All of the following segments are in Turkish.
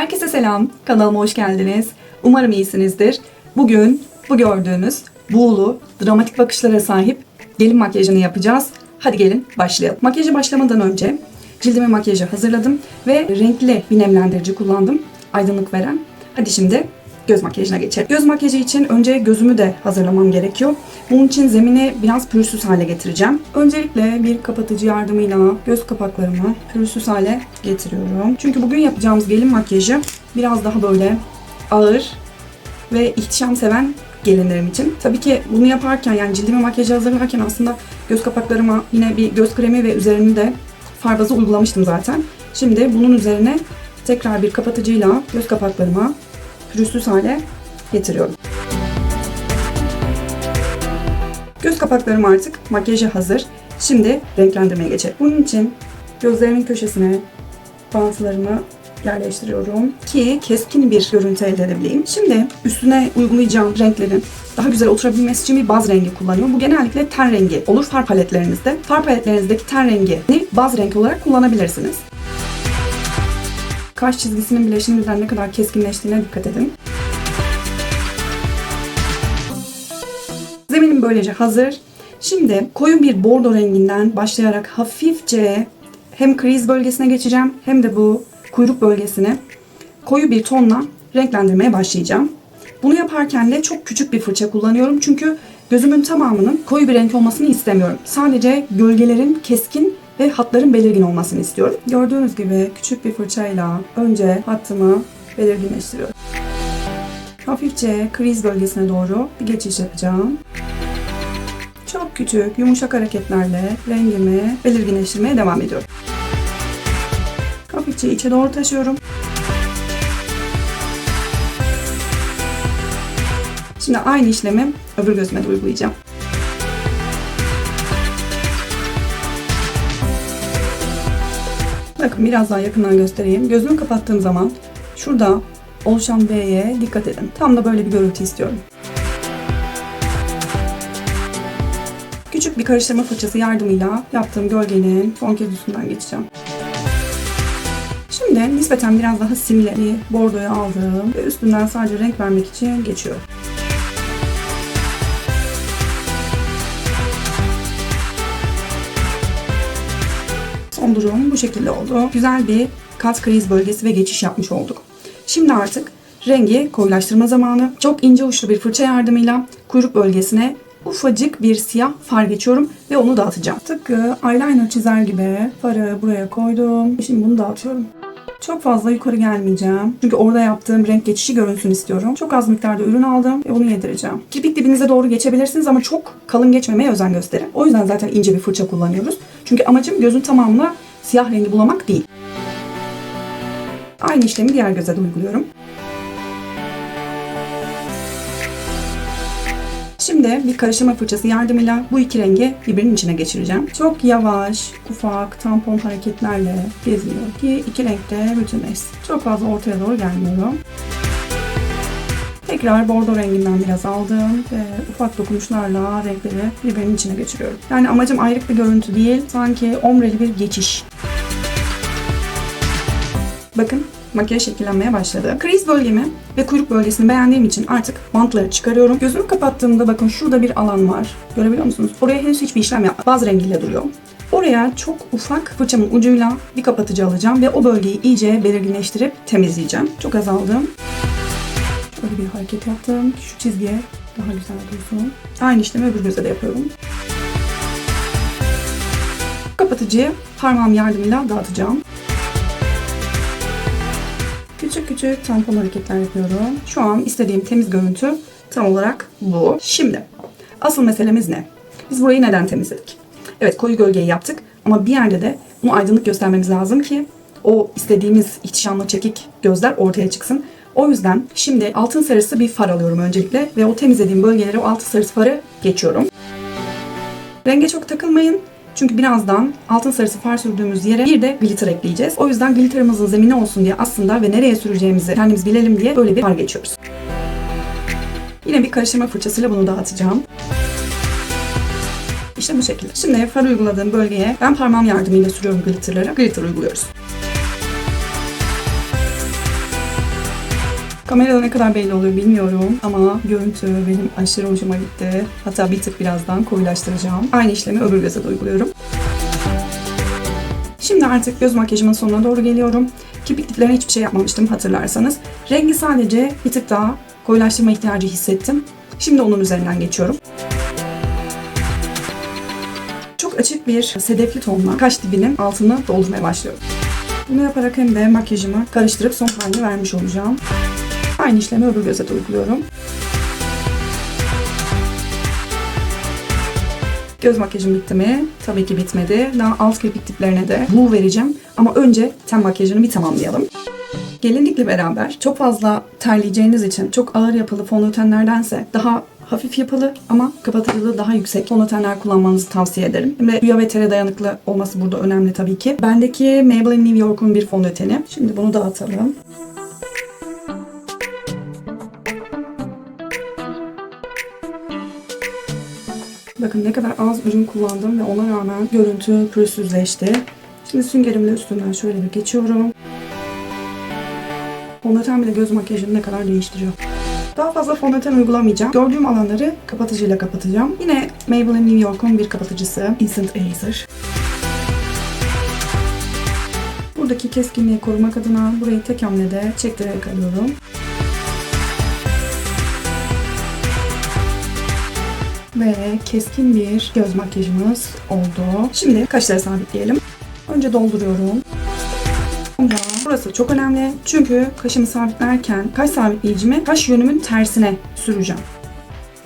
Herkese selam. Kanalıma hoş geldiniz. Umarım iyisinizdir. Bugün bu gördüğünüz buğulu, dramatik bakışlara sahip gelin makyajını yapacağız. Hadi gelin başlayalım. Makyaja başlamadan önce cildime makyajı hazırladım ve renkli bir nemlendirici kullandım. Aydınlık veren. Hadi şimdi göz makyajına geçelim. Göz makyajı için önce gözümü de hazırlamam gerekiyor. Bunun için zemini biraz pürüzsüz hale getireceğim. Öncelikle bir kapatıcı yardımıyla göz kapaklarımı pürüzsüz hale getiriyorum. Çünkü bugün yapacağımız gelin makyajı biraz daha böyle ağır ve ihtişam seven gelinlerim için. Tabii ki bunu yaparken yani cildime makyajı hazırlarken aslında göz kapaklarıma yine bir göz kremi ve üzerini de far bazı uygulamıştım zaten. Şimdi bunun üzerine tekrar bir kapatıcıyla göz kapaklarıma pürüzsüz hale getiriyorum. Göz kapaklarım artık makyaja hazır. Şimdi renklendirmeye geçelim. Bunun için gözlerimin köşesine bantlarımı yerleştiriyorum ki keskin bir görüntü elde edebileyim. Şimdi üstüne uygulayacağım renklerin daha güzel oturabilmesi için bir baz rengi kullanıyorum. Bu genellikle ten rengi olur far paletlerinizde. Far paletlerinizdeki ten rengini baz renk olarak kullanabilirsiniz. Kaş çizgisinin bile şimdiden ne kadar keskinleştiğine dikkat edin. Zeminim böylece hazır. Şimdi koyu bir bordo renginden başlayarak hafifçe hem kriz bölgesine geçeceğim hem de bu kuyruk bölgesini koyu bir tonla renklendirmeye başlayacağım. Bunu yaparken de çok küçük bir fırça kullanıyorum çünkü gözümün tamamının koyu bir renk olmasını istemiyorum. Sadece gölgelerin keskin ve hatların belirgin olmasını istiyorum. Gördüğünüz gibi küçük bir fırçayla önce hattımı belirginleştiriyorum. Hafifçe kriz bölgesine doğru bir geçiş yapacağım. Çok küçük, yumuşak hareketlerle rengimi belirginleştirmeye devam ediyorum. Hafifçe içe doğru taşıyorum. Şimdi aynı işlemi öbür gözüme de uygulayacağım. Bakın biraz daha yakından göstereyim. Gözümü kapattığım zaman şurada oluşan B'ye dikkat edin. Tam da böyle bir görüntü istiyorum. Küçük bir karıştırma fırçası yardımıyla yaptığım gölgenin son kez üstünden geçeceğim. Şimdi nispeten biraz daha simli bir bordoyu aldım ve üstünden sadece renk vermek için geçiyorum. Son durum bu şekilde oldu. Güzel bir kat kriz bölgesi ve geçiş yapmış olduk. Şimdi artık rengi koyulaştırma zamanı. Çok ince uçlu bir fırça yardımıyla kuyruk bölgesine ufacık bir siyah far geçiyorum ve onu dağıtacağım. Tıpkı eyeliner çizer gibi farı buraya koydum. Şimdi bunu dağıtıyorum. Çok fazla yukarı gelmeyeceğim. Çünkü orada yaptığım renk geçişi görünsün istiyorum. Çok az miktarda ürün aldım ve onu yedireceğim. Kirpik dibinize doğru geçebilirsiniz ama çok kalın geçmemeye özen gösterin. O yüzden zaten ince bir fırça kullanıyoruz. Çünkü amacım gözün tamamına siyah rengi bulamak değil. Aynı işlemi diğer göze de uyguluyorum. Şimdi bir karıştırma fırçası yardımıyla bu iki rengi birbirinin içine geçireceğim. Çok yavaş, ufak, tampon hareketlerle geziyor ki iki renk de bütünleşsin. Çok fazla ortaya doğru gelmiyorum. Tekrar bordo renginden biraz aldım ve ufak dokunuşlarla renkleri birbirinin içine geçiriyorum. Yani amacım ayrık bir görüntü değil, sanki ombreli bir geçiş. Bakın makyaj şekillenmeye başladı. Kriz bölgemi ve kuyruk bölgesini beğendiğim için artık bantları çıkarıyorum. Gözümü kapattığımda bakın şurada bir alan var. Görebiliyor musunuz? Oraya henüz hiçbir işlem yapmadım. Baz rengiyle duruyor. Oraya çok ufak fırçamın ucuyla bir kapatıcı alacağım ve o bölgeyi iyice belirginleştirip temizleyeceğim. Çok azaldım. Şöyle bir hareket yaptım şu çizgiye daha güzel dursun. Aynı işlemi öbür göze de yapıyorum. Kapatıcıyı parmağım yardımıyla dağıtacağım. Küçük küçük tampon hareketler yapıyorum. Şu an istediğim temiz görüntü tam olarak bu. Şimdi asıl meselemiz ne? Biz burayı neden temizledik? Evet koyu gölgeyi yaptık ama bir yerde de bunu aydınlık göstermemiz lazım ki o istediğimiz ihtişamlı çekik gözler ortaya çıksın. O yüzden şimdi altın sarısı bir far alıyorum öncelikle ve o temizlediğim bölgelere o altın sarısı farı geçiyorum. Renge çok takılmayın. Çünkü birazdan altın sarısı far sürdüğümüz yere bir de glitter ekleyeceğiz. O yüzden glitterımızın zemini olsun diye aslında ve nereye süreceğimizi kendimiz bilelim diye böyle bir far geçiyoruz. Yine bir karıştırma fırçasıyla bunu dağıtacağım. İşte bu şekilde. Şimdi far uyguladığım bölgeye ben parmağım yardımıyla sürüyorum glitterları. Glitter uyguluyoruz. Kamerada ne kadar belli oluyor bilmiyorum ama görüntü benim aşırı hoşuma gitti. Hatta bir tık birazdan koyulaştıracağım. Aynı işlemi öbür göze de uyguluyorum. Şimdi artık göz makyajımın sonuna doğru geliyorum. Kirpik diplerine hiçbir şey yapmamıştım hatırlarsanız. Rengi sadece bir tık daha koyulaştırma ihtiyacı hissettim. Şimdi onun üzerinden geçiyorum. Çok açık bir sedefli tonla kaş dibinin altını doldurmaya başlıyorum. Bunu yaparak hem de makyajımı karıştırıp son halini vermiş olacağım. Aynı işlemi öbür göze de uyguluyorum. Göz makyajım bitti mi? Tabii ki bitmedi. Daha alt kirpik diplerine de bu vereceğim. Ama önce ten makyajını bir tamamlayalım. Gelinlikle beraber çok fazla terleyeceğiniz için çok ağır yapılı fondötenlerdense daha hafif yapılı ama kapatıcılığı daha yüksek fondötenler kullanmanızı tavsiye ederim. De suya ve tere dayanıklı olması burada önemli tabii ki. Bendeki Maybelline New York'un bir fondöteni. Şimdi bunu dağıtalım. Bakın ne kadar az ürün kullandım ve ona rağmen görüntü pürüzsüzleşti. Şimdi süngerimle üstünden şöyle bir geçiyorum. Fondöten bile göz makyajını ne kadar değiştiriyor. Daha fazla fondöten uygulamayacağım. Gördüğüm alanları kapatıcıyla kapatacağım. Yine Maybelline New York'un bir kapatıcısı Instant Eraser. Buradaki keskinliği korumak adına burayı tek hamlede çektirerek alıyorum. Ve keskin bir göz makyajımız oldu. Şimdi kaşları sabitleyelim. Önce dolduruyorum. Burası çok önemli. Çünkü kaşımı sabitlerken kaş sabitleyicimi kaş yönümün tersine süreceğim.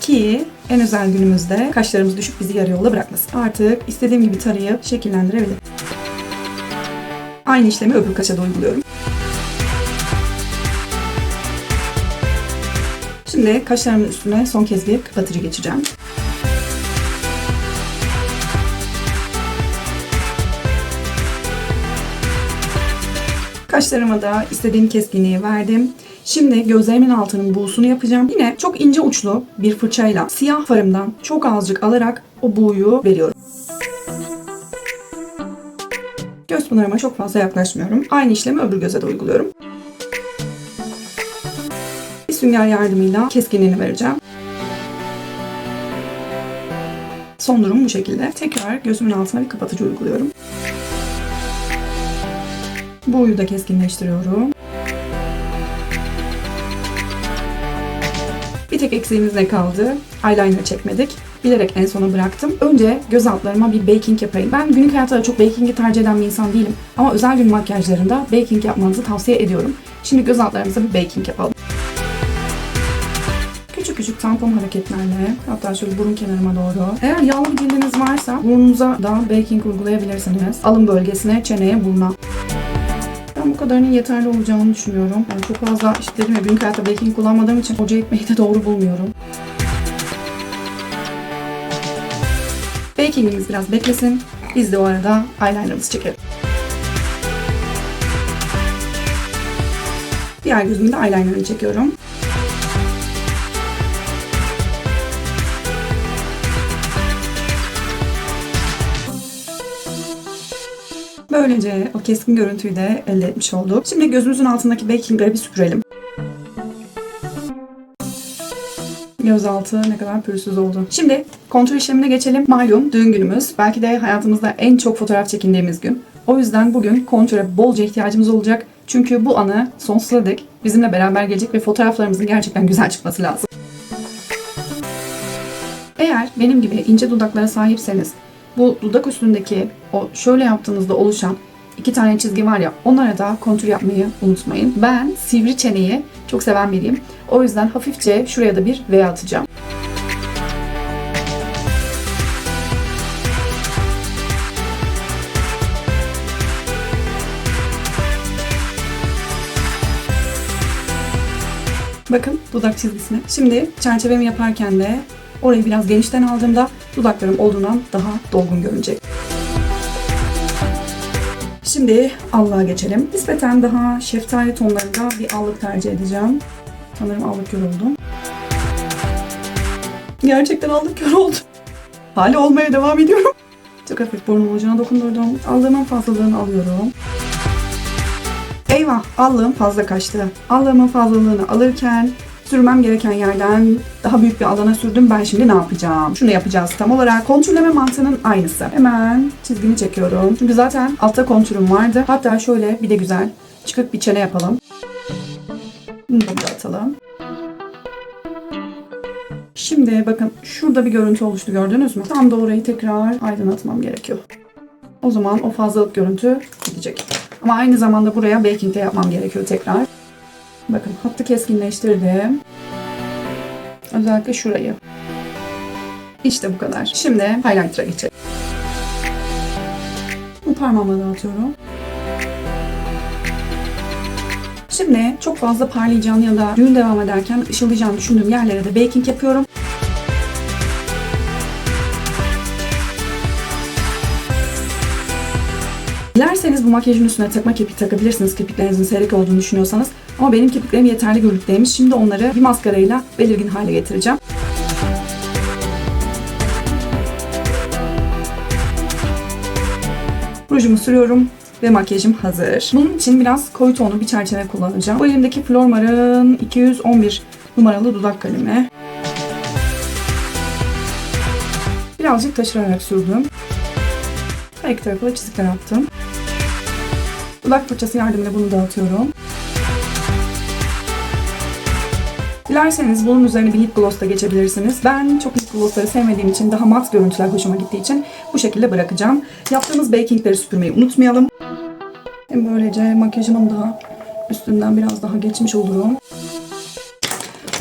Ki en özel günümüzde kaşlarımız düşüp bizi yarı yolda bırakmasın. Artık istediğim gibi tarayıp şekillendirebilirim. Aynı işlemi öbür kaşa da uyguluyorum. Şimdi kaşlarımın üstüne son kez bir kapatıcı geçeceğim. Kaşlarıma da istediğim keskinliği verdim. Şimdi gözlerimin altının buğusunu yapacağım. Yine çok ince uçlu bir fırçayla siyah farımdan çok azıcık alarak o buğuyu veriyorum. Göz pınarıma çok fazla yaklaşmıyorum. Aynı işlemi öbür göze de uyguluyorum. Bir sünger yardımıyla keskinliğini vereceğim. Son durum bu şekilde. Tekrar gözümün altına bir kapatıcı uyguluyorum. Boyu da keskinleştiriyorum. Bir tek eksiğimiz ne kaldı? Eyeliner çekmedik. Bilerek en sona bıraktım. Önce göz altlarıma bir baking yapayım. Ben günlük hayatta çok baking'i tercih eden bir insan değilim. Ama özel gün makyajlarında baking yapmanızı tavsiye ediyorum. Şimdi göz altlarımıza bir baking yapalım. Küçük küçük tampon hareketlerle hatta şöyle burun kenarıma doğru. Eğer yağlı bir cildiniz varsa burnunuza da baking uygulayabilirsiniz. Alın bölgesine, çeneye, buruna. Kadarının yeterli olacağını düşünüyorum. Yani çok fazla işte dedim ya günlük hayatta baking kullanmadığım için hoca ekmeği de doğru bulmuyorum. Bakingimiz biraz beklesin. Biz de o arada eyelinerımızı çekelim. Diğer gözümde eyelinerını çekiyorum. Böylece o keskin görüntüyü de elde etmiş olduk. Şimdi gözümüzün altındaki bakingleri bir süpürelim. Göz altı ne kadar pürüzsüz oldu. Şimdi kontrol işlemine geçelim. Malum düğün günümüz. Belki de hayatımızda en çok fotoğraf çekindiğimiz gün. O yüzden bugün kontrole bolca ihtiyacımız olacak. Çünkü bu anı sonsuza dek bizimle beraber gelecek ve fotoğraflarımızın gerçekten güzel çıkması lazım. Eğer benim gibi ince dudaklara sahipseniz bu dudak üstündeki o şöyle yaptığınızda oluşan iki tane çizgi var ya onlara da kontür yapmayı unutmayın. Ben sivri çeneyi çok seven biriyim. O yüzden hafifçe şuraya da bir V atacağım. Bakın dudak çizgisine. Şimdi çerçevemi yaparken de orayı biraz genişten aldığımda dudaklarım olduğundan daha dolgun görünecek. Şimdi allığa geçelim. Nispeten daha şeftali tonlarında bir allık tercih edeceğim. Sanırım allık kör oldum. Gerçekten allık kör oldum. Hala olmaya devam ediyorum. Çok hafif burnum ucuna dokundurdum. Aldığımın fazlalığını alıyorum. Eyvah allığım fazla kaçtı. Allığımın fazlalığını alırken sürmem gereken yerden daha büyük bir alana sürdüm. Ben şimdi ne yapacağım? Şunu yapacağız tam olarak. Kontürleme mantığının aynısı. Hemen çizgimi çekiyorum. Çünkü zaten altta kontürüm vardı. Hatta şöyle bir de güzel çıkık bir çene yapalım. Bunu da bir atalım. Şimdi bakın şurada bir görüntü oluştu gördünüz mü? Tam da orayı tekrar aydınlatmam gerekiyor. O zaman o fazlalık görüntü gidecek. Ama aynı zamanda buraya baking de yapmam gerekiyor tekrar. Bakın hattı keskinleştirdim. Özellikle şurayı. İşte bu kadar. Şimdi highlighter'a geçelim. Bu parmağımla dağıtıyorum. Şimdi çok fazla parlayacağını ya da düğün devam ederken ışıldayacağını düşündüğüm yerlere de baking yapıyorum. Dilerseniz bu makyajın üstüne takma kepik takabilirsiniz kirpiklerinizin seyrek olduğunu düşünüyorsanız. Ama benim kirpiklerim yeterli görüntüdeymiş. Şimdi onları bir maskarayla belirgin hale getireceğim. Rujumu sürüyorum ve makyajım hazır. Bunun için biraz koyu tonlu bir çerçeve kullanacağım. Bu elimdeki Flormar'ın 211 numaralı dudak kalemi. Birazcık taşırarak sürdüm. Her iki tarafa çizikler attım. Dudak fırçası yardımıyla bunu dağıtıyorum. Dilerseniz bunun üzerine bir lip gloss da geçebilirsiniz. Ben çok lip glossları sevmediğim için daha mat görüntüler hoşuma gittiği için bu şekilde bırakacağım. Yaptığımız bakingleri süpürmeyi unutmayalım. Böylece makyajımın da üstünden biraz daha geçmiş olurum.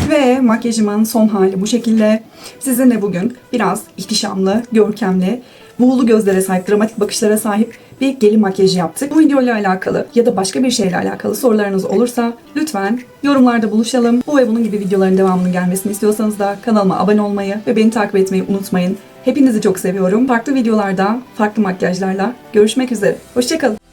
Ve makyajımın son hali bu şekilde. Sizinle bugün biraz ihtişamlı, görkemli, buğulu gözlere sahip, dramatik bakışlara sahip bir gelin makyajı yaptık. Bu video ile alakalı ya da başka bir şeyle alakalı sorularınız olursa lütfen yorumlarda buluşalım. Bu ve bunun gibi videoların devamının gelmesini istiyorsanız da kanalıma abone olmayı ve beni takip etmeyi unutmayın. Hepinizi çok seviyorum. Farklı videolarda, farklı makyajlarla görüşmek üzere. Hoşçakalın.